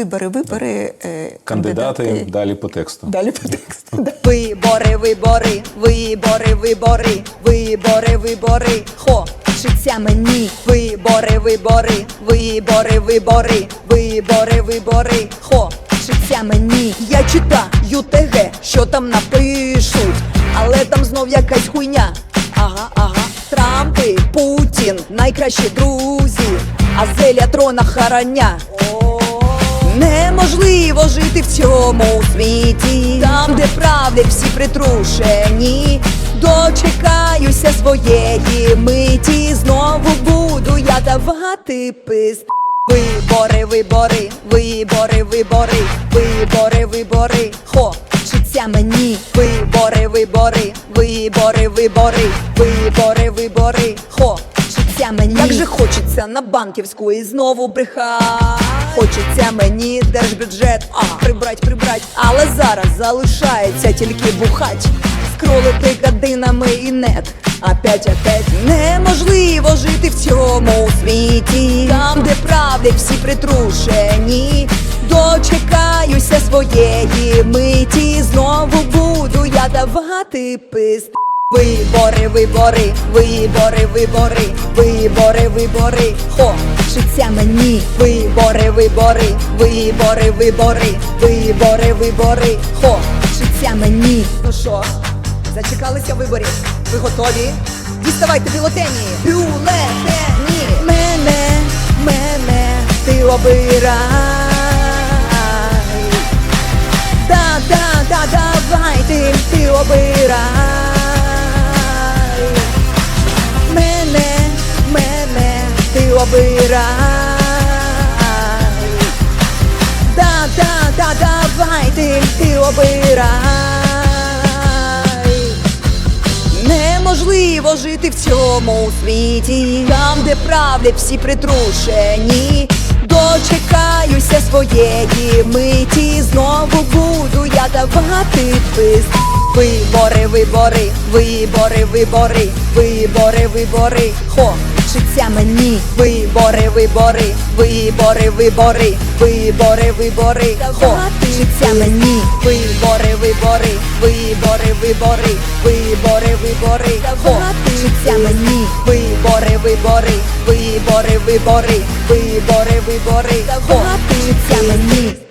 Вибори, вибори, е, Кандидати кандидати. далі по тексту. Далі по тексту. да. Вибори, вибори, вибори, вибори, вибори, вибори, хочеться мені. Вибори, вибори, вибори, вибори, вибори, вибори, хочеться мені. Я читаю ТГ, що там напишуть, але там знов якась хуйня. Ага, ага. Трампи, Путін, найкращі друзі, а зеля трона харання. Неможливо жити в цьому світі, там, де правлять всі притрушені. Дочекаюся своєї миті, знову буду я давати пист. Вибори, вибори, вибори, вибори, вибори, вибори, хочеться мені. Вибори, вибори, вибори, вибори, вибори, вибори, хочеться мені. Як же хочеться на банківську і знову брехать. Хочеться мені держбюджет, а прибрать, прибрать, але зараз залишається тільки бухать. Скролити годинами і нет. Опять, опять неможливо жити в цьому світі, там, де правлять всі притрушені. Дочекаюся своєї миті, знову буду я давати пист. Вибори, вибори, вибори, вибори, вибори, вибори, хочеться мені. Вибори, вибори, вибори, вибори, вибори, вибори, хочеться мені. Ну що, зачекалися виборів? Ви готові? Діставайте бюлетені! Бюлетені! Мене, мене, ти обирай. Ти обирай Да, да, да, давай ти, ти обирай Неможливо жити в цьому світі, там, де правлять всі притрушені. Дочекаюся своєї миті, знову буду я давати пист. Вибори, вибори, вибори, вибори, вибори, вибори, хочеться мені. Вибори, вибори, вибори, вибори, вибори, вибори, хочеться мені. Вибори, вибори, вибори, вибори, вибори, вибори, хочеться мені. Вибори, вибори, вибори, вибори, вибори, вибори, хочеться мені.